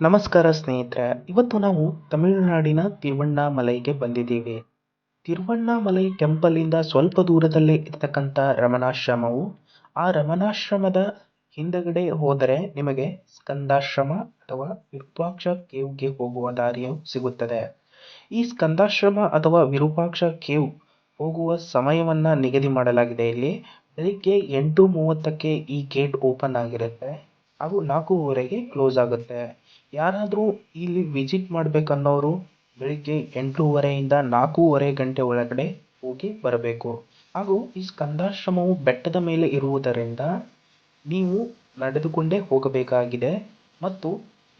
ನಮಸ್ಕಾರ ಸ್ನೇಹಿತರೆ, ಇವತ್ತು ನಾವು ತಮಿಳುನಾಡಿನ ತಿರುವಣ್ಣಾಮಲೈಗೆ ಬಂದಿದ್ದೀವಿ. ತಿರುವಣ್ಣಾಮಲೈ ಟೆಂಪಲಿಂದ ಸ್ವಲ್ಪ ದೂರದಲ್ಲೇ ಇರ್ತಕ್ಕಂಥ ರಮಣಾಶ್ರಮವು, ಆ ರಮಣಾಶ್ರಮದ ಹಿಂದಗಡೆ ಹೋದರೆ ನಿಮಗೆ ಸ್ಕಂದಾಶ್ರಮ ಅಥವಾ ವಿರೂಪಾಕ್ಷ ಕೇವ್ಗೆ ಹೋಗುವ ದಾರಿಯು ಸಿಗುತ್ತದೆ. ಈ ಸ್ಕಂದಾಶ್ರಮ ಅಥವಾ ವಿರೂಪಾಕ್ಷ ಕೇವ್ ಹೋಗುವ ಸಮಯವನ್ನ ನಿಗದಿ ಮಾಡಲಾಗಿದೆ. ಇಲ್ಲಿ ಬೆಳಿಗ್ಗೆ ಎಂಟು ಮೂವತ್ತಕ್ಕೆ ಈ ಗೇಟ್ ಓಪನ್ ಆಗಿರುತ್ತೆ. ಹಾಗೂ ನಾಲ್ಕೂವರೆಗೆ ಕ್ಲೋಸ್ ಆಗುತ್ತೆ. ಯಾರಾದರೂ ಇಲ್ಲಿ ವಿಸಿಟ್ ಮಾಡಬೇಕನ್ನೋರು ಬೆಳಿಗ್ಗೆ ಎಂಟೂವರೆಯಿಂದ ನಾಲ್ಕೂವರೆ ಗಂಟೆ ಒಳಗಡೆ ಹೋಗಿ ಬರಬೇಕು. ಹಾಗೂ ಈ ಸ್ಕಂದಾಶ್ರಮವು ಬೆಟ್ಟದ ಮೇಲೆ ಇರುವುದರಿಂದ ನೀವು ನಡೆದುಕೊಂಡೇ ಹೋಗಬೇಕಾಗಿದೆ. ಮತ್ತು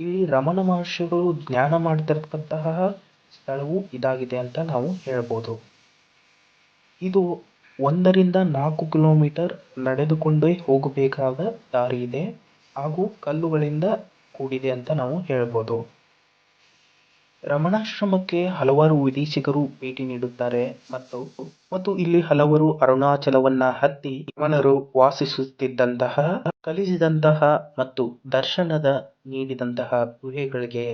ಇಲ್ಲಿ ರಮಣ ಮಹರ್ಷಿಗಳು ಜ್ಞಾನ ಮಾಡ್ತಿರ್ತಕ್ಕಂತಹ ಸ್ಥಳವು ಇದಾಗಿದೆ ಅಂತ ನಾವು ಹೇಳ್ಬೋದು. ಇದು ಒಂದರಿಂದ ನಾಲ್ಕು ಕಿಲೋಮೀಟರ್ ನಡೆದುಕೊಂಡೇ ಹೋಗಬೇಕಾದ ದಾರಿ ಇದೆ. ಹಾಗೂ ಕಲ್ಲುಗಳಿಂದ ಕೂಡಿದೆ ಅಂತ ನಾವು ಹೇಳ್ಬೋದು. ರಮಣಾಶ್ರಮಕ್ಕೆ ಹಲವಾರು ವಿದೇಶಿಗರು ಭೇಟಿ ನೀಡುತ್ತಾರೆ ಮತ್ತು ಮತ್ತು ಇಲ್ಲಿ ಹಲವರು ಅರುಣಾಚಲವನ್ನ ಹತ್ತಿ ಮನರು ವಾಸಿಸುತ್ತಿದ್ದಂತಹ, ಕಲಿಸಿದಂತಹ ಮತ್ತು ದರ್ಶನದ ನೀಡಿದಂತಹ ಗುಹೆಗಳಿಗೆ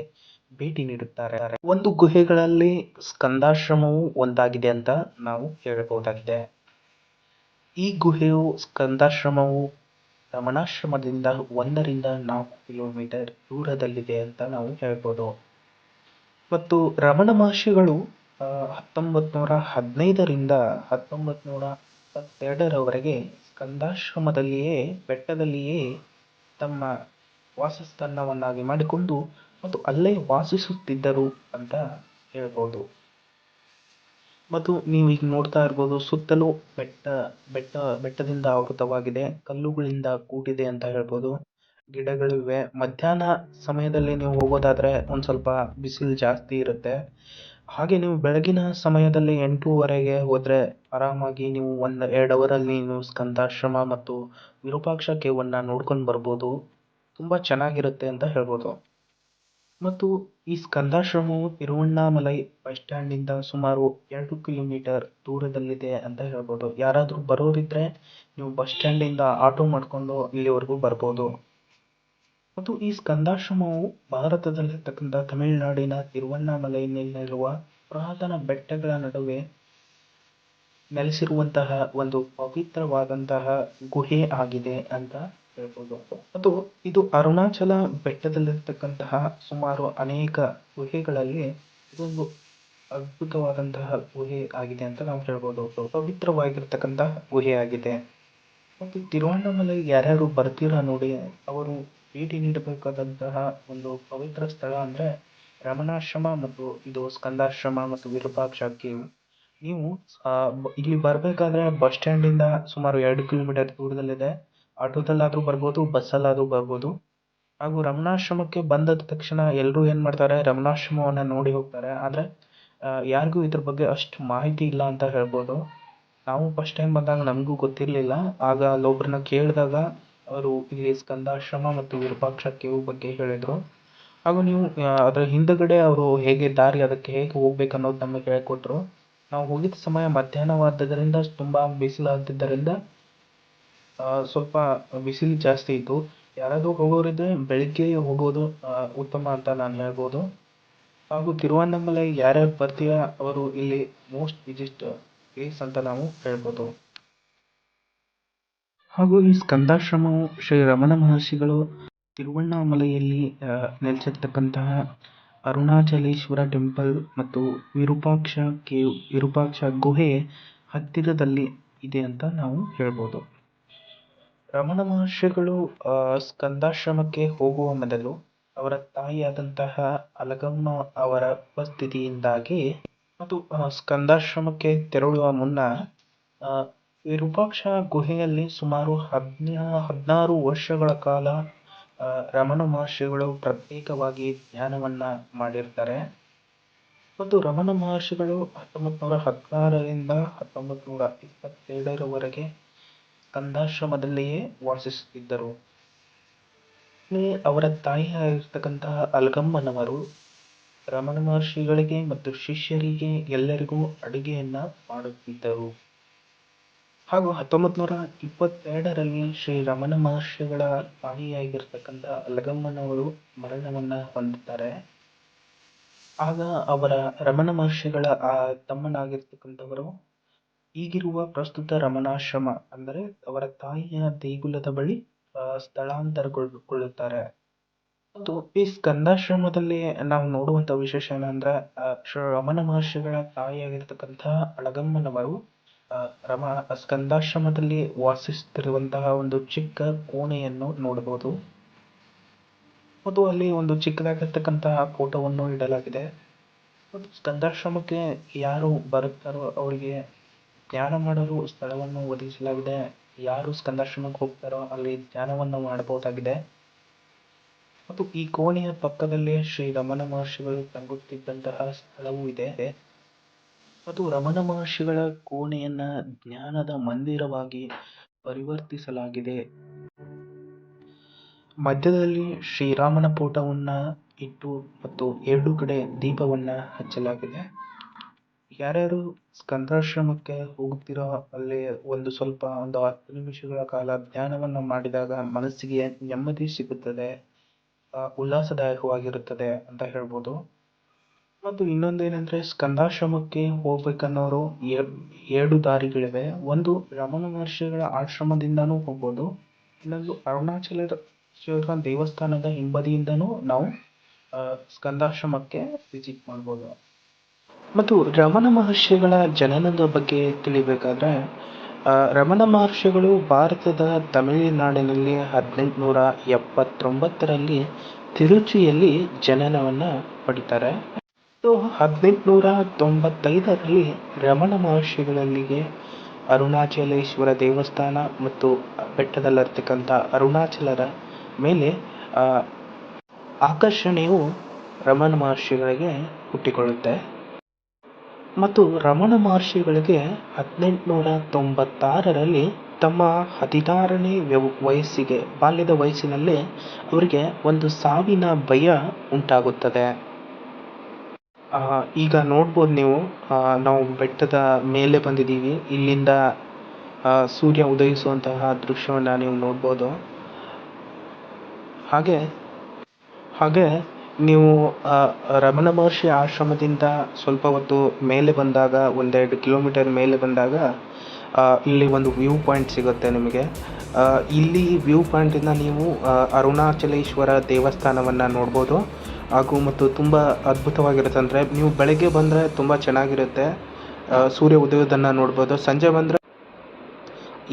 ಭೇಟಿ ನೀಡುತ್ತಾರೆ. ಒಂದು ಗುಹೆಗಳಲ್ಲಿ ಸ್ಕಂದಾಶ್ರಮವು ಒಂದಾಗಿದೆ ಅಂತ ನಾವು ಹೇಳಬಹುದಾಗಿದೆ. ಈ ಗುಹೆಯು ಸ್ಕಂದಾಶ್ರಮವು ರಮಣಾಶ್ರಮದಿಂದ ಒಂದರಿಂದ ನಾಲ್ಕು ಕಿಲೋಮೀಟರ್ ದೂರದಲ್ಲಿದೆ ಅಂತ ನಾವು ಹೇಳ್ಬೋದು. ಮತ್ತು ರಮಣ ಮಹರ್ಷಿಗಳು ಹತ್ತೊಂಬತ್ತು ನೂರ ಹದಿನೈದರಿಂದ ಹತ್ತೊಂಬತ್ತು ನೂರ ಇಪ್ಪತ್ತೆರಡರವರೆಗೆ ಸ್ಕಂದಾಶ್ರಮದಲ್ಲಿಯೇ, ಬೆಟ್ಟದಲ್ಲಿಯೇ ತಮ್ಮ ವಾಸಸ್ಥಾನವನ್ನಾಗಿ ಮಾಡಿಕೊಂಡು ಮತ್ತು ಅಲ್ಲೇ ವಾಸಿಸುತ್ತಿದ್ದರು ಅಂತ ಹೇಳ್ಬೋದು. ಮತ್ತು ನೀವು ಈಗ ನೋಡ್ತಾ ಇರ್ಬೋದು ಸುತ್ತಲೂ ಬೆಟ್ಟ ಬೆಟ್ಟ, ಬೆಟ್ಟದಿಂದ ಆವೃತವಾಗಿದೆ, ಕಲ್ಲುಗಳಿಂದ ಕೂಡಿದೆ ಅಂತ ಹೇಳ್ಬೋದು ಗಿಡಗಳಿವೆ ಮಧ್ಯಾಹ್ನ ಸಮಯದಲ್ಲಿ ನೀವು ಹೋಗೋದಾದರೆ ಒಂದು ಸ್ವಲ್ಪ ಬಿಸಿಲು ಜಾಸ್ತಿ ಇರುತ್ತೆ. ಹಾಗೆ ನೀವು ಬೆಳಗಿನ ಸಮಯದಲ್ಲಿ ಎಂಟೂವರೆಗೆ ಹೋದರೆ ಆರಾಮಾಗಿ ನೀವು ಒಂದು ಎರಡು ಅವರಲ್ಲಿ ನೀವು ಸ್ಕಂದಾಶ್ರಮ ಮತ್ತು ವಿರೂಪಾಕ್ಷ ಕೇವನ್ನು ನೋಡ್ಕೊಂಡು ಬರ್ಬೋದು. ತುಂಬ ಚೆನ್ನಾಗಿರುತ್ತೆ ಅಂತ ಹೇಳ್ಬೋದು. ಮತ್ತು ಈ ಸ್ಕಂದಾಶ್ರಮವು ತಿರುವಣ್ಣಾಮಲೈ ಬಸ್ ಸ್ಟ್ಯಾಂಡಿಂದ ಸುಮಾರು ಎರಡು ಕಿಲೋಮೀಟರ್ ದೂರದಲ್ಲಿದೆ ಅಂತ ಹೇಳ್ಬೋದು. ಯಾರಾದರೂ ಬರೋರಿದ್ರೆ ನೀವು ಬಸ್ ಸ್ಟ್ಯಾಂಡಿಂದ ಆಟೋ ಮಾಡಿಕೊಂಡು ಇಲ್ಲಿವರೆಗೂ ಬರ್ಬೋದು. ಮತ್ತು ಈ ಸ್ಕಂದಾಶ್ರಮವು ಭಾರತದಲ್ಲಿರ್ತಕ್ಕಂಥ ತಮಿಳುನಾಡಿನ ತಿರುವಣ್ಣಾಮಲೈನಲ್ಲಿರುವ ಪುರಾತನ ಬೆಟ್ಟಗಳ ನಡುವೆ ನೆಲೆಸಿರುವಂತಹ ಒಂದು ಪವಿತ್ರವಾದಂತಹ ಗುಹೆ ಆಗಿದೆ ಅಂತ ಹೇಳ್ಬೋದು. ಅದು, ಇದು ಅರುಣಾಚಲ ಬೆಟ್ಟದಲ್ಲಿರ್ತಕ್ಕಂತಹ ಸುಮಾರು ಅನೇಕ ಗುಹೆಗಳಲ್ಲಿ ಇದೊಂದು ಅದ್ಭುತವಾದಂತಹ ಗುಹೆ ಆಗಿದೆ ಅಂತ ನಾವು ಹೇಳ್ಬೋದು. ಪವಿತ್ರವಾಗಿರ್ತಕ್ಕಂತಹ ಗುಹೆ ಆಗಿದೆ. ಮತ್ತು ತಿರುವಣ್ಣಾಮಲೈ ಯಾರ್ಯಾರು ಬರ್ತೀರಾ ನೋಡಿ, ಅವರು ಭೇಟಿ ನೀಡಬೇಕಾದಂತಹ ಒಂದು ಪವಿತ್ರ ಸ್ಥಳ ಅಂದರೆ ರಮಣಾಶ್ರಮ ಮತ್ತು ಇದು ಸ್ಕಂದಾಶ್ರಮ ಮತ್ತು ವಿರೂಪಾಕ್ಷ ನೀವು ಇಲ್ಲಿ ಬರಬೇಕಾದ್ರೆ ಬಸ್ ಸ್ಟ್ಯಾಂಡಿಂದ ಸುಮಾರು ಎರಡು ಕಿಲೋಮೀಟರ್ ದೂರದಲ್ಲಿದೆ. ಆಟೋದಲ್ಲಾದರೂ ಬರ್ಬೋದು, ಬಸ್ಸಲ್ಲಾದರೂ ಬರ್ಬೋದು. ಹಾಗೂ ರಮಣಾಶ್ರಮಕ್ಕೆ ಬಂದ ತಕ್ಷಣ ಎಲ್ಲರೂ ಏನು ಮಾಡ್ತಾರೆ, ರಮಣಾಶ್ರಮವನ್ನು ನೋಡಿ ಹೋಗ್ತಾರೆ. ಆದರೆ ಯಾರಿಗೂ ಇದ್ರ ಬಗ್ಗೆ ಅಷ್ಟು ಮಾಹಿತಿ ಇಲ್ಲ ಅಂತ ಹೇಳ್ಬೋದು. ನಾವು ಫಸ್ಟ್ ಟೈಮ್ ಬಂದಾಗ ನಮಗೂ ಗೊತ್ತಿರಲಿಲ್ಲ. ಆಗ ಅಲ್ಲೊಬ್ರನ್ನ ಕೇಳಿದಾಗ ಅವರು ಇಲ್ಲಿ ಸ್ಕಂದಾಶ್ರಮ ಮತ್ತು ವಿರೂಪಾಕ್ಷ ಕೇವ್ ಬಗ್ಗೆ ಹೇಳಿದರು. ಹಾಗೂ ನೀವು ಅದರ ಹಿಂದುಗಡೆ ಅವರು ಹೇಗೆ ದಾರಿ, ಅದಕ್ಕೆ ಹೇಗೆ ಹೋಗ್ಬೇಕು ಅನ್ನೋದು ನಮಗೆ ಹೇಳಿಕೊಟ್ರು. ನಾವು ಹೋಗಿದ್ದ ಸಮಯ ಮಧ್ಯಾಹ್ನವಾದ್ದರಿಂದ ತುಂಬ ಬಿಸಿಲಾಗಿದ್ದರಿಂದ ಸ್ವಲ್ಪ ಬಿಸಿಲು ಜಾಸ್ತಿ ಇತ್ತು. ಯಾರಾದರೂ ಹೋಗೋರಿದ್ರೆ ಬೆಳಗ್ಗೆ ಹೋಗೋದು ಉತ್ತಮ ಅಂತ ನಾನು ಹೇಳ್ಬೋದು. ಹಾಗೂ ತಿರುವಣ್ಣಾಮಲೈ ಯಾರ್ಯಾರು ಬರ್ತೀರಾ ಅವರು ಇಲ್ಲಿ ಮೋಸ್ಟ್ ವಿಸಿಟ್ ಪ್ಲೇಸ್ ಅಂತ ನಾವು ಹೇಳ್ಬೋದು. ಹಾಗೂ ಈ ಸ್ಕಂದಾಶ್ರಮವು ಶ್ರೀ ರಮಣ ಮಹರ್ಷಿಗಳು ತಿರುವಣ್ಣಾಮಲೆಯಲ್ಲಿ ನೆಲೆಸಿರ್ತಕ್ಕಂತಹ ಅರುಣಾಚಲೇಶ್ವರ ಟೆಂಪಲ್ ಮತ್ತು ವಿರೂಪಾಕ್ಷ ಕೇವ್ ವಿರೂಪಾಕ್ಷ ಗುಹೆ ಹತ್ತಿರದಲ್ಲಿ ಇದೆ ಅಂತ ನಾವು ಹೇಳ್ಬೋದು. ರಮಣ ಮಹರ್ಷಿಗಳು ಸ್ಕಂದಾಶ್ರಮಕ್ಕೆ ಹೋಗುವ ಮೊದಲು ಅವರ ತಾಯಿಯಾದಂತಹ ಅಲಗಮ್ಮ ಅವರ ಉಪಸ್ಥಿತಿಯಿಂದಾಗಿ ಮತ್ತು ಸ್ಕಂದಾಶ್ರಮಕ್ಕೆ ತೆರಳುವ ಮುನ್ನ ವಿರೂಪಾಕ್ಷ ಗುಹೆಯಲ್ಲಿ ಸುಮಾರು ಹದಿನಾ ಹದಿನಾರು ವರ್ಷಗಳ ಕಾಲ ರಮಣ ಮಹರ್ಷಿಗಳು ಪ್ರತ್ಯೇಕವಾಗಿ ಧ್ಯಾನವನ್ನು ಮಾಡಿರ್ತಾರೆ. ಮತ್ತು ರಮಣ ಮಹರ್ಷಿಗಳು ಹತ್ತೊಂಬತ್ತು ನೂರ ಹದಿನಾರರಿಂದ ಹತ್ತೊಂಬತ್ತು ನೂರ ಇಪ್ಪತ್ತೆರಡರವರೆಗೆ ಕಂದಾಶ್ರಮದಲ್ಲಿಯೇ ವಾಸಿಸುತ್ತಿದ್ದರು. ಅವರ ತಾಯಿಯಾಗಿರ್ತಕ್ಕಂತಹ ಅಲ್ಗಮ್ಮನವರು ರಮಣ ಮಹರ್ಷಿಗಳಿಗೆ ಮತ್ತು ಶಿಷ್ಯರಿಗೆ ಎಲ್ಲರಿಗೂ ಅಡುಗೆಯನ್ನ ಮಾಡುತ್ತಿದ್ದರು. ಹಾಗೂ ಹತ್ತೊಂಬತ್ತು ನೂರ ಇಪ್ಪತ್ತೆರಡರಲ್ಲಿ ಶ್ರೀ ರಮಣ ಮಹರ್ಷಿಗಳ ತಾಯಿಯಾಗಿರ್ತಕ್ಕಂಥ ಅಲಗಮ್ಮನವರು ಮರಣವನ್ನ ಹೊಂದುತ್ತಾರೆ ಆಗ ಅವರ ರಮಣ ಮಹರ್ಷಿಗಳ ಆ ತಮ್ಮನಾಗಿರ್ತಕ್ಕಂಥವರು ಈಗಿರುವ ಪ್ರಸ್ತುತ ರಮಣಾಶ್ರಮ ಅಂದರೆ ಅವರ ತಾಯಿಯ ದೇಗುಲದ ಬಳಿ ಸ್ಥಳಾಂತರಗೊಳ್ಳುತ್ತಾರೆ. ಮತ್ತು ಈ ಸ್ಕಂದಾಶ್ರಮದಲ್ಲಿ ನಾವು ನೋಡುವಂತ ವಿಶೇಷ ಏನಂದ್ರೆ ಶ್ರೀ, ರಮಣ ಮಹರ್ಷಿಗಳ ತಾಯಿಯಾಗಿರ್ತಕ್ಕಂತಹ ಅಳಗಮ್ಮನವರು ರಮ, ಸ್ಕಂದಾಶ್ರಮದಲ್ಲಿ ವಾಸಿಸುತ್ತಿರುವಂತಹ ಒಂದು ಚಿಕ್ಕ ಕೋಣೆಯನ್ನು ನೋಡಬಹುದು. ಮತ್ತು ಅಲ್ಲಿ ಒಂದು ಚಿಕ್ಕದಾಗಿರ್ತಕ್ಕಂತಹ ಫೋಟೋವನ್ನು ಇಡಲಾಗಿದೆ. ಸ್ಕಂದಾಶ್ರಮಕ್ಕೆ ಯಾರು ಬರುತ್ತಾರೋ ಅವರಿಗೆ ಧ್ಯಾನ ಮಾಡಲು ಸ್ಥಳವನ್ನು ಒದಗಿಸಲಾಗಿದೆ. ಯಾರು ಸ್ಕಂದಾಶ್ರಮಕ್ಕೆ ಹೋಗ್ತಾರೋ ಅಲ್ಲಿ ಧ್ಯಾನವನ್ನು ಮಾಡಬಹುದಾಗಿದೆ. ಮತ್ತು ಈ ಕೋಣೆಯ ಪಕ್ಕದಲ್ಲಿ ಶ್ರೀ ರಮಣ ಮಹರ್ಷಿಗಳು ತಂಗುತ್ತಿದ್ದಂತಹ ಸ್ಥಳವೂ ಇದೆ. ಮತ್ತು ರಮಣ ಮಹರ್ಷಿಗಳ ಕೋಣೆಯನ್ನ ಜ್ಞಾನದ ಮಂದಿರವಾಗಿ ಪರಿವರ್ತಿಸಲಾಗಿದೆ. ಮಧ್ಯದಲ್ಲಿ ಶ್ರೀರಾಮನ ಫೋಟೋವನ್ನ ಇಟ್ಟು ಮತ್ತು ಎರಡು ಕಡೆ ದೀಪವನ್ನ ಹಚ್ಚಲಾಗಿದೆ. ಯಾರ್ಯಾರು ಸ್ಕಂದಾಶ್ರಮಕ್ಕೆ ಹೋಗುತ್ತೀರೋ ಅಲ್ಲಿ ಒಂದು ಸ್ವಲ್ಪ ಒಂದು ಹತ್ತು ನಿಮಿಷಗಳ ಕಾಲ ಧ್ಯಾನವನ್ನು ಮಾಡಿದಾಗ ಮನಸ್ಸಿಗೆ ನೆಮ್ಮದಿ ಸಿಗುತ್ತದೆ ಉಲ್ಲಾಸದಾಯಕವಾಗಿರುತ್ತದೆ ಅಂತ ಹೇಳ್ಬೋದು. ಮತ್ತು ಇನ್ನೊಂದೇನೆಂದರೆ ಸ್ಕಂದಾಶ್ರಮಕ್ಕೆ ಹೋಗ್ಬೇಕನ್ನೋರು ಎರಡು ದಾರಿಗಳಿವೆ. ಒಂದು ರಮಣ ಮಹರ್ಷಿಗಳ ಆಶ್ರಮದಿಂದನೂ ಹೋಗ್ಬೋದು. ಇನ್ನೊಂದು ಅರುಣಾಚಲೇಶ್ವರ ದೇವಸ್ಥಾನದ ಹಿಂಬದಿಯಿಂದನೂ ನಾವು ಸ್ಕಂದಾಶ್ರಮಕ್ಕೆ ವಿಸಿಟ್ ಮಾಡ್ಬೋದು. ಮತ್ತು ರಮಣ ಮಹರ್ಷಿಗಳ ಜನನದ ಬಗ್ಗೆ ತಿಳಿಬೇಕಾದ್ರೆ ರಮಣ ಮಹರ್ಷಿಗಳು ಭಾರತದ ತಮಿಳುನಾಡಿನಲ್ಲಿ ಹದಿನೆಂಟುನೂರ ಎಪ್ಪತ್ತೊಂಬತ್ತರಲ್ಲಿ ತಿರುಚಿಯಲ್ಲಿ ಜನನವನ್ನು ಪಡಿತಾರೆ. ಸೊ ಹದಿನೆಂಟುನೂರ ತೊಂಬತ್ತೈದರಲ್ಲಿ ರಮಣ ಮಹರ್ಷಿಗಳಲ್ಲಿಗೆ ಅರುಣಾಚಲೇಶ್ವರ ದೇವಸ್ಥಾನ ಮತ್ತು ಬೆಟ್ಟದಲ್ಲಿರ್ತಕ್ಕಂಥ ಅರುಣಾಚಲರ ಮೇಲೆ ಆಕರ್ಷಣೆಯು ರಮಣ ಮಹರ್ಷಿಗಳಿಗೆ ಹುಟ್ಟಿಕೊಳ್ಳುತ್ತೆ. ಮತ್ತು ರಮಣ ಮಹರ್ಷಿಗಳಿಗೆ ಹದಿನೆಂಟುನೂರ ತೊಂಬತ್ತಾರರಲ್ಲಿ ತಮ್ಮ ಹದಿನಾರನೇ ವ್ಯವ ವಯಸ್ಸಿಗೆ, ಬಾಲ್ಯದ ವಯಸ್ಸಿನಲ್ಲಿ ಅವರಿಗೆ ಒಂದು ಸಾವಿನ ಭಯ ಉಂಟಾಗುತ್ತದೆ. ಈಗ ನೋಡ್ಬೋದು ನೀವು ನಾವು ಬೆಟ್ಟದ ಮೇಲೆ ಬಂದಿದ್ದೀವಿ. ಇಲ್ಲಿಂದ ಸೂರ್ಯ ಉದಯಿಸುವಂತಹ ದೃಶ್ಯವನ್ನು ನೀವು ನೋಡ್ಬೋದು. ಹಾಗೆ ಹಾಗೆ ನೀವು ರಮಣ ಮಹರ್ಷಿ ಆಶ್ರಮದಿಂದ ಸ್ವಲ್ಪ ಹೊತ್ತು ಮೇಲೆ ಬಂದಾಗ, ಒಂದೆರಡು ಕಿಲೋಮೀಟರ್ ಮೇಲೆ ಬಂದಾಗ ಇಲ್ಲಿ ಒಂದು ವ್ಯೂ ಪಾಯಿಂಟ್ ಸಿಗುತ್ತೆ ನಿಮಗೆ. ಇಲ್ಲಿ ವ್ಯೂ ಪಾಯಿಂಟಿಂದ ನೀವು ಅರುಣಾಚಲೇಶ್ವರ ದೇವಸ್ಥಾನವನ್ನು ನೋಡ್ಬೋದು. ಹಾಗೂ ಮತ್ತು ತುಂಬ ಅದ್ಭುತವಾಗಿರುತ್ತೆ ಅಂದರೆ ನೀವು ಬೆಳಗ್ಗೆ ಬಂದರೆ ತುಂಬ ಚೆನ್ನಾಗಿರುತ್ತೆ. ಸೂರ್ಯ ಉದಯೋದನ್ನು ನೋಡ್ಬೋದು. ಸಂಜೆ ಬಂದರೆ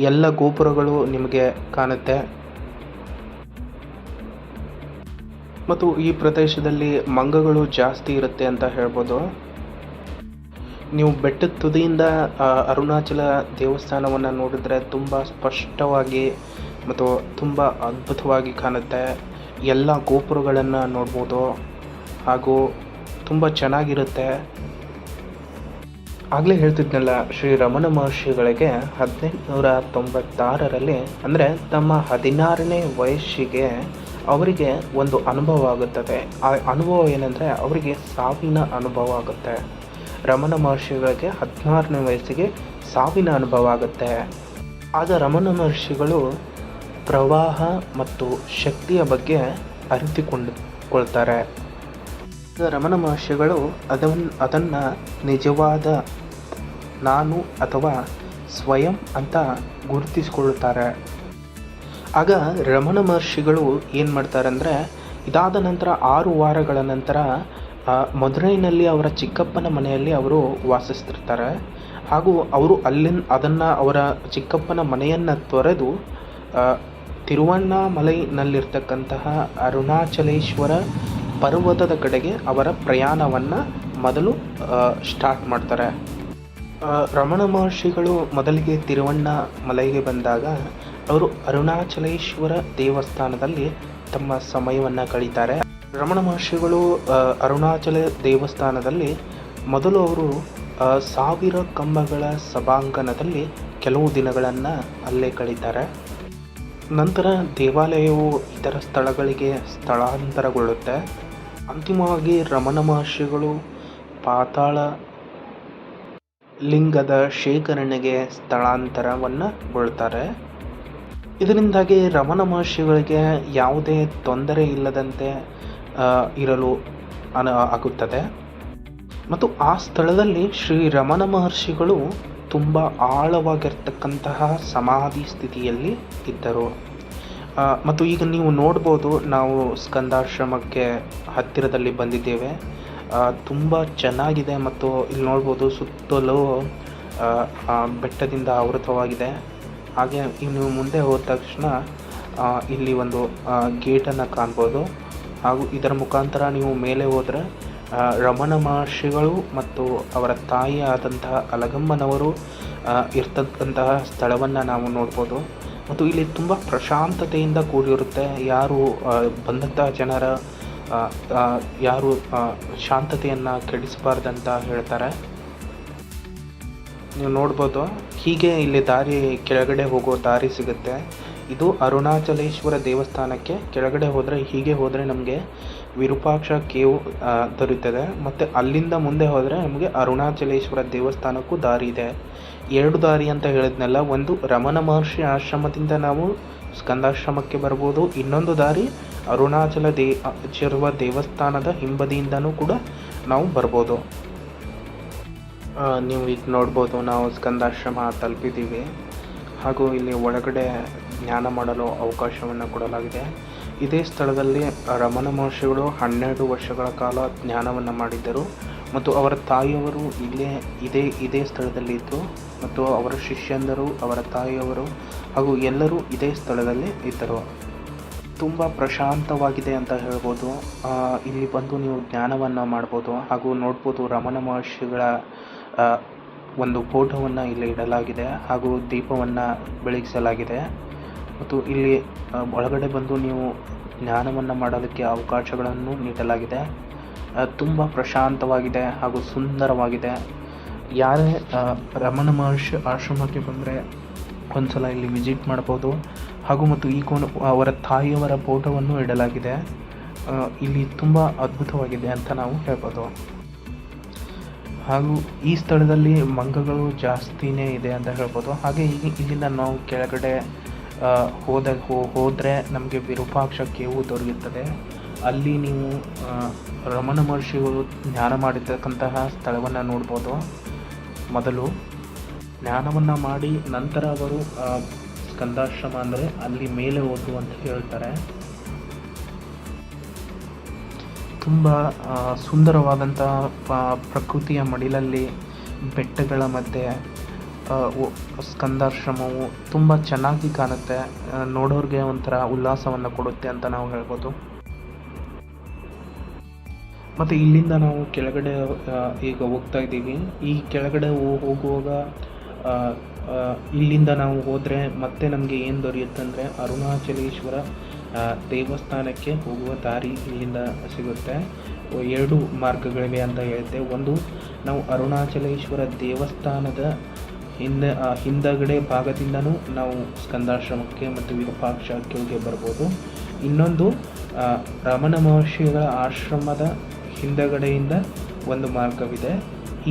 ಎಲ್ಲ ಗೋಪುರಗಳು ನಿಮಗೆ ಕಾಣುತ್ತೆ. ಮತ್ತು ಈ ಪ್ರದೇಶದಲ್ಲಿ ಮಂಗಗಳು ಜಾಸ್ತಿ ಇರುತ್ತೆ ಅಂತ ಹೇಳ್ಬೋದು. ನೀವು ಬೆಟ್ಟದ ತುದಿಯಿಂದ ಅರುಣಾಚಲ ದೇವಸ್ಥಾನವನ್ನು ನೋಡಿದರೆ ತುಂಬ ಸ್ಪಷ್ಟವಾಗಿ ಮತ್ತು ತುಂಬ ಅದ್ಭುತವಾಗಿ ಕಾಣುತ್ತೆ. ಎಲ್ಲ ಗೋಪುರಗಳನ್ನು ನೋಡ್ಬೋದು. ಹಾಗೂ ತುಂಬ ಚೆನ್ನಾಗಿರುತ್ತೆ. ಆಗಲೇ ಹೇಳ್ತಿದ್ನಲ್ಲ, ಶ್ರೀ ರಮಣ ಮಹರ್ಷಿಗಳಿಗೆ ಹದಿನೆಂಟುನೂರ ತೊಂಬತ್ತಾರರಲ್ಲಿ, ಅಂದರೆ ತಮ್ಮ ಹದಿನಾರನೇ ವಯಸ್ಸಿಗೆ ಅವರಿಗೆ ಒಂದು ಅನುಭವ ಆಗುತ್ತದೆ. ಆ ಅನುಭವ ಏನಂದರೆ ಅವರಿಗೆ ಸಾವಿನ ಅನುಭವ ಆಗುತ್ತೆ. ರಮಣ ಮಹರ್ಷಿಗಳಿಗೆ ಹದಿನಾರನೇ ವಯಸ್ಸಿಗೆ ಸಾವಿನ ಅನುಭವ ಆಗುತ್ತೆ. ಆಗ ರಮಣ ಮಹರ್ಷಿಗಳು ಪ್ರವಾಹ ಮತ್ತು ಶಕ್ತಿಯ ಬಗ್ಗೆ ಅರಿತುಕೊಂಡುಕೊಳ್ತಾರೆ. ರಮಣ ಮಹರ್ಷಿಗಳು ಅದನ್ನು ಅದನ್ನು ನಿಜವಾದ ನಾನು ಅಥವಾ ಸ್ವಯಂ ಅಂತ ಗುರುತಿಸಿಕೊಳ್ಳುತ್ತಾರೆ. ಆಗ ರಮಣ ಮಹರ್ಷಿಗಳು ಏನು ಮಾಡ್ತಾರಂದರೆ, ಇದಾದ ನಂತರ ಆರು ವಾರಗಳ ನಂತರ ಮಧುರೈನಲ್ಲಿ ಅವರ ಚಿಕ್ಕಪ್ಪನ ಮನೆಯಲ್ಲಿ ಅವರು ವಾಸಿಸ್ತಿರ್ತಾರೆ. ಹಾಗೂ ಅವರು ಅಲ್ಲಿನ, ಅದನ್ನು ಅವರ ಚಿಕ್ಕಪ್ಪನ ಮನೆಯನ್ನು ತೊರೆದು ತಿರುವಣ್ಣಾಮಲೈನಲ್ಲಿರ್ತಕ್ಕಂತಹ ಅರುಣಾಚಲೇಶ್ವರ ಪರ್ವತದ ಕಡೆಗೆ ಅವರ ಪ್ರಯಾಣವನ್ನು ಮೊದಲು ಸ್ಟಾರ್ಟ್ ಮಾಡ್ತಾರೆ. ರಮಣ ಮಹರ್ಷಿಗಳು ಮೊದಲಿಗೆ ತಿರುವಣ್ಣ ಮಲೈಗೆ ಬಂದಾಗ ಅವರು ಅರುಣಾಚಲೇಶ್ವರ ದೇವಸ್ಥಾನದಲ್ಲಿ ತಮ್ಮ ಸಮಯವನ್ನು ಕಳೀತಾರೆ. ರಮಣ ಮಹರ್ಷಿಗಳು ಅರುಣಾಚಲ ದೇವಸ್ಥಾನದಲ್ಲಿ ಮೊದಲು ಅವರು ಸಾವಿರ ಕಂಬಗಳ ಸಭಾಂಗಣದಲ್ಲಿ ಕೆಲವು ದಿನಗಳನ್ನು ಅಲ್ಲೇ ಕಳೀತಾರೆ. ನಂತರ ದೇವಾಲಯವು ಇತರ ಸ್ಥಳಗಳಿಗೆ ಸ್ಥಳಾಂತರಗೊಳ್ಳುತ್ತೆ. ಅಂತಿಮವಾಗಿ ರಮಣ ಮಹರ್ಷಿಗಳು ಪಾತಾಳ ಲಿಂಗದ ಶೇಖರಣೆಗೆ ಸ್ಥಳಾಂತರವನ್ನಗೊಳ್ತಾರೆ ಇದರಿಂದಾಗಿ ರಮಣ ಮಹರ್ಷಿಗಳಿಗೆ ಯಾವುದೇ ತೊಂದರೆ ಇಲ್ಲದಂತೆ ಇರಲು ಅನ, ಆಗುತ್ತದೆ. ಮತ್ತು ಆ ಸ್ಥಳದಲ್ಲಿ ಶ್ರೀ ರಮಣ ಮಹರ್ಷಿಗಳು ತುಂಬ ಆಳವಾಗಿರ್ತಕ್ಕಂತಹ ಸಮಾಧಿ ಸ್ಥಿತಿಯಲ್ಲಿ ಇದ್ದರು. ಮತ್ತು ಈಗ ನೀವು ನೋಡ್ಬೋದು, ನಾವು ಸ್ಕಂದಾಶ್ರಮಕ್ಕೆ ಹತ್ತಿರದಲ್ಲಿ ಬಂದಿದ್ದೇವೆ. ತುಂಬ ಚೆನ್ನಾಗಿದೆ ಮತ್ತು ಇಲ್ಲಿ ನೋಡ್ಬೋದು ಸುತ್ತಲೂ ಬೆಟ್ಟದಿಂದ ಆವೃತವಾಗಿದೆ. ಹಾಗೆ ನೀವು ಮುಂದೆ ಹೋದ ತಕ್ಷಣ ಇಲ್ಲಿ ಒಂದು ಗೇಟನ್ನು ಕಾಣ್ಬೋದು. ಹಾಗೂ ಇದರ ಮುಖಾಂತರ ನೀವು ಮೇಲೆ ಹೋದರೆ ರಮಣ ಮಹರ್ಷಿಗಳು ಮತ್ತು ಅವರ ತಾಯಿ ಆದಂತಹ ಅಲಗಮ್ಮನವರು ಇರ್ತಕ್ಕಂತಹ ಸ್ಥಳವನ್ನು ನಾವು ನೋಡ್ಬೋದು. ಮತ್ತು ಇಲ್ಲಿ ತುಂಬ ಪ್ರಶಾಂತತೆಯಿಂದ ಕೂಡಿರುತ್ತೆ. ಯಾರು ಬಂದಂತಹ ಜನರ ಯಾರು ಶಾಂತತೆಯನ್ನು ಕೆಡಿಸಬಾರ್ದಂತ ಹೇಳ್ತಾರೆ. ನೀವು ನೋಡ್ಬೋದು, ಹೀಗೆ ಇಲ್ಲಿ ದಾರಿ ಕೆಳಗಡೆ ಹೋಗೋ ದಾರಿ ಸಿಗುತ್ತೆ. ಇದು ಅರುಣಾಚಲೇಶ್ವರ ದೇವಸ್ಥಾನಕ್ಕೆ ಕೆಳಗಡೆ ಹೋದರೆ, ಹೀಗೆ ಹೋದರೆ ನಮಗೆ ವಿರೂಪಾಕ್ಷ ಕೇವ್ ದೊರೆಯುತ್ತದೆ ಮತ್ತು ಅಲ್ಲಿಂದ ಮುಂದೆ ಹೋದರೆ ನಮಗೆ ಅರುಣಾಚಲೇಶ್ವರ ದೇವಸ್ಥಾನಕ್ಕೂ ದಾರಿ ಇದೆ. ಎರಡು ದಾರಿ ಅಂತ ಹೇಳಿದ್ನಲ್ಲ, ಒಂದು ರಮಣ ಮಹರ್ಷಿ ಆಶ್ರಮದಿಂದ ನಾವು ಸ್ಕಂದಾಶ್ರಮಕ್ಕೆ ಬರ್ಬೋದು. ಇನ್ನೊಂದು ದಾರಿ ಅರುಣಾಚಲ ದೇ ಚಿರುವ ದೇವಸ್ಥಾನದ ಹಿಂಬದಿಯಿಂದನೂ ಕೂಡ ನಾವು ಬರ್ಬೋದು. ನೀವು ಈಗ ನೋಡ್ಬೋದು ನಾವು ಸ್ಕಂದಾಶ್ರಮ ತಲುಪಿದ್ದೀವಿ. ಹಾಗೂ ಇಲ್ಲಿ ಒಳಗಡೆ ಜ್ಞಾನ ಮಾಡಲು ಅವಕಾಶವನ್ನು ಕೊಡಲಾಗಿದೆ. ಇದೇ ಸ್ಥಳದಲ್ಲಿ ರಮಣ ಮಹರ್ಷಿಗಳು ಹನ್ನೆರಡು ವರ್ಷಗಳ ಕಾಲ ಜ್ಞಾನವನ್ನು ಮಾಡಿದ್ದರು. ಮತ್ತು ಅವರ ತಾಯಿಯವರು ಇಲ್ಲೇ ಇದೇ ಇದೇ ಸ್ಥಳದಲ್ಲಿ ಇದ್ದು, ಮತ್ತು ಅವರ ಶಿಷ್ಯಂದರು, ಅವರ ತಾಯಿಯವರು ಹಾಗೂ ಎಲ್ಲರೂ ಇದೇ ಸ್ಥಳದಲ್ಲಿ ಇದ್ದರು. ತುಂಬ ಪ್ರಶಾಂತವಾಗಿದೆ ಅಂತ ಹೇಳ್ಬೋದು. ಇಲ್ಲಿ ಬಂದು ನೀವು ಜ್ಞಾನವನ್ನು ಮಾಡ್ಬೋದು ಹಾಗೂ ನೋಡ್ಬೋದು ರಮಣ ಮಹರ್ಷಿಗಳ ಒಂದು ಫೋಟೋವನ್ನು ಇಲ್ಲಿ ಇಡಲಾಗಿದೆ ಹಾಗೂ ದೀಪವನ್ನು ಬೆಳಗಿಸಲಾಗಿದೆ. ಮತ್ತು ಇಲ್ಲಿ ಒಳಗಡೆ ಬಂದು ನೀವು ಜ್ಞಾನವನ್ನು ಮಾಡೋದಕ್ಕೆ ಅವಕಾಶಗಳನ್ನು ನೀಡಲಾಗಿದೆ. ತುಂಬ ಪ್ರಶಾಂತವಾಗಿದೆ ಹಾಗೂ ಸುಂದರವಾಗಿದೆ. ಯಾರೇ ರಮಣ ಮಹರ್ಷಿ ಆಶ್ರಮಕ್ಕೆ ಬಂದರೆ ಒಂದ್ಸಲ ಇಲ್ಲಿ ವಿಸಿಟ್ ಮಾಡ್ಬೋದು. ಹಾಗೂ ಮತ್ತು ಈ ಕೋನ, ಅವರ ತಾಯಿಯವರ ಫೋಟೋವನ್ನು ಇಡಲಾಗಿದೆ. ಇಲ್ಲಿ ತುಂಬ ಅದ್ಭುತವಾಗಿದೆ ಅಂತ ನಾವು ಹೇಳ್ಬೋದು. ಹಾಗೂ ಈ ಸ್ಥಳದಲ್ಲಿ ಮಂಗಗಳು ಜಾಸ್ತಿನೇ ಇದೆ ಅಂತ ಹೇಳ್ಬೋದು. ಹಾಗೆ ಈಗ ಇಲ್ಲಿಂದ ನಾವು ಕೆಳಗಡೆ ಹೋದಾಗ ಹೋದ್ರೆ ನಮಗೆ ವಿರೂಪಾಕ್ಷ ಕೇವು ದೊರೆಯುತ್ತದೆ. ಅಲ್ಲಿ ನೀವು ರಮಣ ಮಹರ್ಷಿಗಳು ಜ್ಞಾನ ಮಾಡಿರ್ತಕ್ಕಂತಹ ಸ್ಥಳವನ್ನು ನೋಡ್ಬೋದು ಮೊದಲು. ಜ್ಞಾನವನ್ನು ಮಾಡಿ ನಂತರ ಅವರು ಸ್ಕಂದಾಶ್ರಮ ಅಂದರೆ ಅಲ್ಲಿ ಮೇಲೆ ಹೋದ್ರು ಅಂತ ಹೇಳ್ತಾರೆ. ತುಂಬ ಸುಂದರವಾದಂಥ ಪ- ಪ್ರಕೃತಿಯ ಮಡಿಲಲ್ಲಿ ಬೆಟ್ಟಗಳ ಮಧ್ಯೆ ಸ್ಕಂದಾಶ್ರಮವು ತುಂಬ ಚೆನ್ನಾಗಿ ಕಾಣುತ್ತೆ. ನೋಡೋರಿಗೆ ಒಂಥರ ಉಲ್ಲಾಸವನ್ನು ಕೊಡುತ್ತೆ ಅಂತ ನಾವು ಹೇಳ್ಬೋದು. ಮತ್ತು ಇಲ್ಲಿಂದ ನಾವು ಕೆಳಗಡೆ ಈಗ ಹೋಗ್ತಾ ಇದ್ದೀವಿ. ಈ ಕೆಳಗಡೆ ಹೋಗುವಾಗ ಇಲ್ಲಿಂದ ನಾವು ಹೋದರೆ ಮತ್ತೆ ನಮಗೆ ಏನು ದೊರೆಯುತ್ತೆ ಅಂದರೆ ಅರುಣಾಚಲೇಶ್ವರ ದೇವಸ್ಥಾನಕ್ಕೆ ಹೋಗುವ ದಾರಿ ಇಲ್ಲಿಂದ ಸಿಗುತ್ತೆ ಎರಡು ಮಾರ್ಗಗಳಿವೆ ಅಂತ ಹೇಳಿದ್ದೆ ಒಂದು, ನಾವು ಅರುಣಾಚಲೇಶ್ವರ ದೇವಸ್ಥಾನದ ಹಿಂದೆ ಹಿಂದಗಡೆ ಭಾಗದಿಂದನೂ ನಾವು ಸ್ಕಂದಾಶ್ರಮಕ್ಕೆ ಮತ್ತು ವಿರೂಪಾಕ್ಷಕ್ಕೆ ಬರ್ಬೋದು. ಇನ್ನೊಂದು ರಮಣ ಮಹರ್ಷಿಗಳ ಆಶ್ರಮದ ಹಿಂದಗಡೆಯಿಂದ ಒಂದು ಮಾರ್ಗವಿದೆ.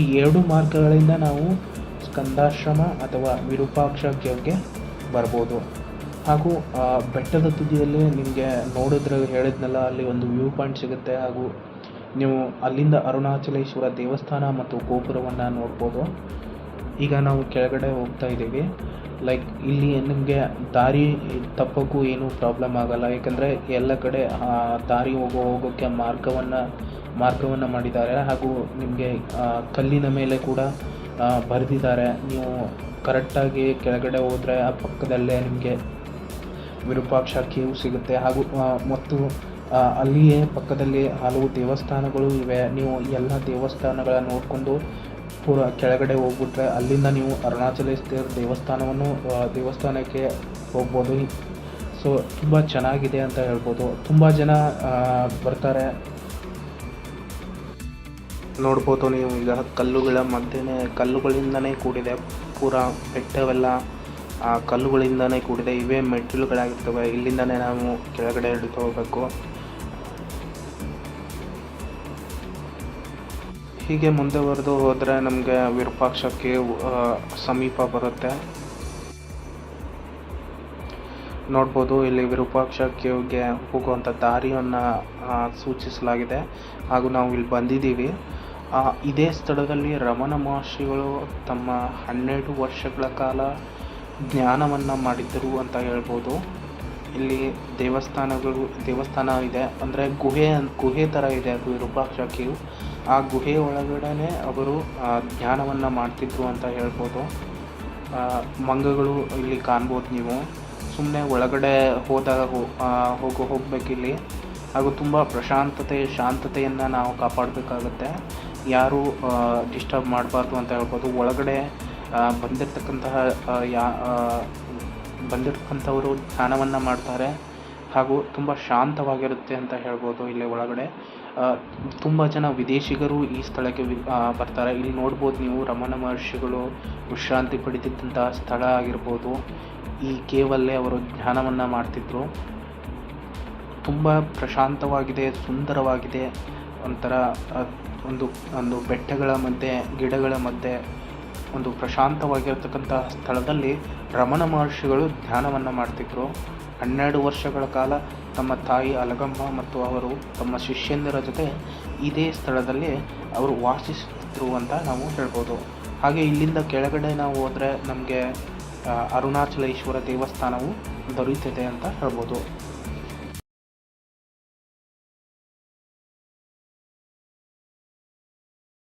ಈ ಎರಡು ಮಾರ್ಗಗಳಿಂದ ನಾವು ಸ್ಕಂದಾಶ್ರಮ ಅಥವಾ ವಿರೂಪಾಕ್ಷಕ್ಕೆ ಬರ್ಬೋದು. ಹಾಗೂ ಬೆಟ್ಟದ ತುದಿಯಲ್ಲಿ ನಿಮಗೆ ನೋಡಿದ್ರೆ ಹೇಳಿದ್ನಲ್ಲ, ಅಲ್ಲಿ ಒಂದು ವ್ಯೂ ಪಾಯಿಂಟ್ ಸಿಗುತ್ತೆ. ಹಾಗೂ, ನೀವು ಅಲ್ಲಿಂದ ಅರುಣಾಚಲೇಶ್ವರ ದೇವಸ್ಥಾನ ಮತ್ತು ಗೋಪುರವನ್ನು ನೋಡ್ಬೋದು. ಈಗ ನಾವು ಕೆಳಗಡೆ ಹೋಗ್ತಾ ಇದ್ದೀವಿ. ಲೈಕ್, ಇಲ್ಲಿ ನಿಮಗೆ ದಾರಿ ತಪ್ಪಕ್ಕೂ ಏನೂ ಪ್ರಾಬ್ಲಮ್ ಆಗಲ್ಲ. ಏಕೆಂದರೆ ಎಲ್ಲ ಕಡೆ ದಾರಿ ಹೋಗೋ, ಹೋಗೋಕ್ಕೆ ಮಾರ್ಗವನ್ನು ಮಾರ್ಗವನ್ನು ಮಾಡಿದ್ದಾರೆ. ಹಾಗೂ ನಿಮಗೆ ಕಲ್ಲಿನ ಮೇಲೆ ಕೂಡ ಬರೆದಿದ್ದಾರೆ. ನೀವು ಕರೆಕ್ಟಾಗಿ ಕೆಳಗಡೆ ಹೋದರೆ, ಆ ಪಕ್ಕದಲ್ಲೇ ನಿಮಗೆ ವಿರೂಪಾಕ್ಷ ಸಿಗುತ್ತೆ. ಹಾಗೂ ಮತ್ತು ಅಲ್ಲಿಯೇ ಪಕ್ಕದಲ್ಲಿ ಹಲವು ದೇವಸ್ಥಾನಗಳು ಇವೆ. ನೀವು ಎಲ್ಲ ದೇವಸ್ಥಾನಗಳ ನೋಡಿಕೊಂಡು ಪೂರ ಕೆಳಗಡೆ ಹೋಗ್ಬಿಟ್ರೆ ಅಲ್ಲಿಂದ ನೀವು ಅರುಣಾಚಲೇಶ್ವರ ದೇವಸ್ಥಾನವನ್ನು ದೇವಸ್ಥಾನಕ್ಕೆ ಹೋಗ್ಬೋದು. ಸೊ, ತುಂಬ ಚೆನ್ನಾಗಿದೆ ಅಂತ ಹೇಳ್ಬೋದು. ತುಂಬ ಜನ ಬರ್ತಾರೆ. ನೋಡ್ಬೋದು ನೀವು ಈಗ ಕಲ್ಲುಗಳ ಮಧ್ಯೆ ಕಲ್ಲುಗಳಿಂದನೇ ಕೂಡಿದೆ. ಪೂರ ಬೆಟ್ಟವೆಲ್ಲ ಆ ಕಲ್ಲುಗಳಿಂದನೇ ಕೂಡಿದೆ. ಇವೇ ಮೆಟ್ಟಿಲುಗಳಾಗಿರ್ತವೆ. ಇಲ್ಲಿಂದನೇ ನಾವು ಕೆಳಗಡೆ ಹಿಡಿದು ಹೋಗಬೇಕು. ಹೀಗೆ ಮುಂದುವರೆದು ಹೋದರೆ ನಮಗೆ ವಿರೂಪಾಕ್ಷಕ್ಕೆ ಸಮೀಪ ಬರುತ್ತೆ. ನೋಡ್ಬೋದು, ಇಲ್ಲಿ ವಿರೂಪಾಕ್ಷ ಕೇವ್ಗೆ ಹೋಗುವಂಥ ದಾರಿಯನ್ನು ಸೂಚಿಸಲಾಗಿದೆ. ಹಾಗೂ ನಾವು ಇಲ್ಲಿ ಬಂದಿದ್ದೀವಿ. ಇದೇ ಸ್ಥಳದಲ್ಲಿ ರಮಣ ಮಹರ್ಷಿಗಳು ತಮ್ಮ ಹನ್ನೆರಡು ವರ್ಷಗಳ ಕಾಲ ಜ್ಞಾನವನ್ನು ಮಾಡಿದ್ದರು ಅಂತ ಹೇಳ್ಬೋದು. ಇಲ್ಲಿ ದೇವಸ್ಥಾನಗಳು ದೇವಸ್ಥಾನ ಇದೆ. ಅಂದರೆ ಗುಹೆ ಗುಹೆ ಥರ ಇದೆ ಅದು ವಿರೂಪಾಕ್ಷಕಿಯು ಆ ಗುಹೆ ಒಳಗಡೆ ಅವರು ಆ, ಜ್ಞಾನವನ್ನು ಮಾಡ್ತಿದ್ರು ಅಂತ ಹೇಳ್ಬೋದು. ಮಂಗಗಳು ಇಲ್ಲಿ ಕಾಣ್ಬೋದು ನೀವು. ಸುಮ್ಮನೆ ಒಳಗಡೆ ಹೋದಾಗ ಹೋಗೋ ಹೋಗಬೇಕಿಲ್ಲಿ. ಹಾಗೂ ತುಂಬ ಪ್ರಶಾಂತತೆ ಶಾಂತತೆಯನ್ನು ನಾವು ಕಾಪಾಡಬೇಕಾಗುತ್ತೆ. ಯಾರು ಡಿಸ್ಟರ್ಬ್ ಮಾಡಬಾರ್ದು ಅಂತ ಹೇಳ್ಬೋದು. ಒಳಗಡೆ ಬಂದಿರತಕ್ಕಂತಹ ಯಾ ಬಂದಿರತಕ್ಕಂಥವರು ಧ್ಯಾನವನ್ನು ಮಾಡ್ತಾರೆ ಹಾಗೂ ತುಂಬ ಶಾಂತವಾಗಿರುತ್ತೆ ಅಂತ ಹೇಳ್ಬೋದು ಇಲ್ಲಿ ಒಳಗಡೆ. ತುಂಬ ಜನ ವಿದೇಶಿಗರು ಈ ಸ್ಥಳಕ್ಕೆ ಬರ್ತಾರೆ. ಇಲ್ಲಿ ನೋಡ್ಬೋದು ನೀವು ರಮಣ ಮಹರ್ಷಿಗಳು ವಿಶ್ರಾಂತಿ ಪಡೆದಿದ್ದಂತಹ ಸ್ಥಳ ಆಗಿರ್ಬೋದು. ಈ ಕೇವಲ್ಲೇ ಅವರು ಧ್ಯಾನವನ್ನು ಮಾಡ್ತಿದ್ರು. ತುಂಬ ಪ್ರಶಾಂತವಾಗಿದೆ, ಸುಂದರವಾಗಿದೆ. ಒಂಥರ ಒಂದು ಒಂದು ಬೆಟ್ಟಗಳ ಮಧ್ಯೆ, ಗಿಡಗಳ ಮಧ್ಯೆ ಒಂದು ಪ್ರಶಾಂತವಾಗಿರ್ತಕ್ಕಂಥ ಸ್ಥಳದಲ್ಲಿ ರಮಣ ಮಹರ್ಷಿಗಳು ಧ್ಯಾನವನ್ನು ಮಾಡ್ತಿದ್ರು. ಹನ್ನೆರಡು ವರ್ಷಗಳ ಕಾಲ ತಮ್ಮ ತಾಯಿ ಅಲಗಮ್ಮ ಮತ್ತು ಅವರು ತಮ್ಮ ಶಿಷ್ಯಂದಿರ ಜೊತೆ ಇದೇ ಸ್ಥಳದಲ್ಲಿ ಅವರು ವಾಸಿಸುತ್ತಿದ್ರು ಅಂತ ನಾವು ಹೇಳ್ಬೋದು. ಹಾಗೆ ಇಲ್ಲಿಂದ ಕೆಳಗಡೆ ನಾವು ಹೋದರೆ ನಮಗೆ ಅರುಣಾಚಲೇಶ್ವರ ದೇವಸ್ಥಾನವು ದೊರೆಯುತ್ತದೆ ಅಂತ ಹೇಳ್ಬೋದು.